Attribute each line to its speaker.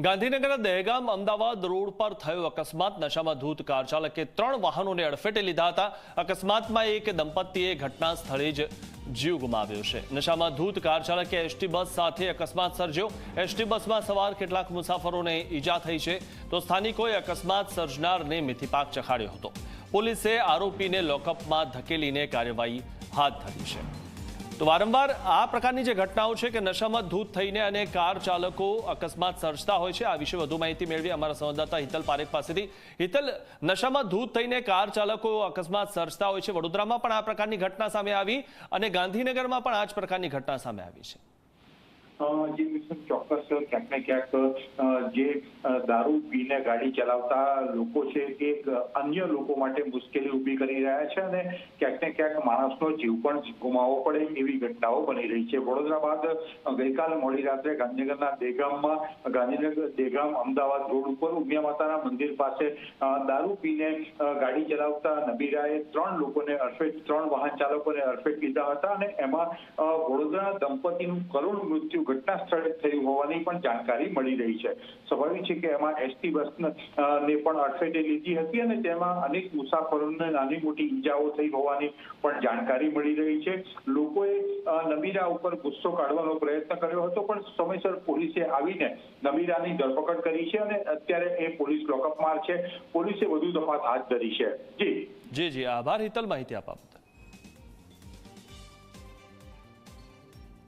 Speaker 1: ગાંધીનગરના દહેગામ અમદાવાદ રોડ પર થયો અકસ્માત. નશામાં ધૂત કાર ચાલકે ત્રણ વાહનોને અડફેટે લીધા હતા. અકસ્માતમાં એક દંપતીએ ઘટના સ્થળે જ જીવ ગુમાવ્યો છે. નશામાં ધૂત કાર ચાલકે એસટી બસ સાથે અકસ્માત સર્જ્યો. એસટી બસમાં સવાર કેટલાક મુસાફરોને ઈજા થઈ છે. તો સ્થાનિકોએ અકસ્માત સર્જનારને મિથિપાક ચખાડ્યો હતો. પોલીસે આરોપીને લોકઅપમાં ધકેલીને કાર્યવાહી હાથ ધરી છે. તો વારંવાર આ પ્રકારની જે ઘટનાઓ છે કે નશામાં ધૂત થઈને અને કાર ચાલકો અકસ્માત સર્જતા હોય છે, આ વિશે વધુ માહિતી મેળવી અમારા સંવાદદાતા હિતલ પારેખ પાસેથી. હિતલ, નશામાં ધૂત થઈને કાર ચાલકો અકસ્માત સર્જતા હોય છે. વડોદરામાં પણ આ પ્રકારની ઘટના સામે આવી અને ગાંધીનગરમાં પણ આ જ પ્રકારની ઘટના સામે આવી છે.
Speaker 2: જે મિશન ચોક્કસ ક્યાંક ને ક્યાંક જે દારૂ પીને ગાડી ચલાવતા લોકો છે એ અન્ય લોકો માટે મુશ્કેલી ઊભી કરી રહ્યા છે અને ક્યાંક ને ક્યાંક માણસનો જીવ પણ ગુમાવવો પડે એવી ઘટનાઓ બની રહી છે. વડોદરા બાદ ગઈકાલે મોડી રાત્રે ગાંધીનગરના દેગામમાં, ગાંધીનગર દેગામ અમદાવાદ રોડ ઉપર ઉમિયા માતાના મંદિર પાસે દારૂ પીને ગાડી ચલાવતા નબીરાએ ત્રણ લોકોને અડફેટ, ત્રણ વાહન ચાલકોને અડફેટ લીધા હતા અને એમાં વડોદરા દંપતીનું કરુણ મૃત્યુ ઘટના સ્થળે થયું હોવાની પણ જાણકારી મળી રહી છે. સ્વાભાવિક છે કે એમાં એસટી બસ ને પણ અડફેટે લીધી હતી અને તેમાં અનેક મુસાફરોને નાની મોટી ઈજાઓ થઈ હોવાની પણ જાણકારી મળી રહી છે. લોકોએ નમીરા ઉપર ગુસ્સો કાઢવાનો પ્રયત્ન કર્યો હતો, પણ સમયસર પોલીસે આવીને નમીરાની ધરપકડ કરી છે અને અત્યારે એ પોલીસ લોકઅપમાં છે. પોલીસે વધુ તપાસ હાથ ધરી છે. જી.
Speaker 1: જી જી. આભાર. હિતલ માહિતી આપવા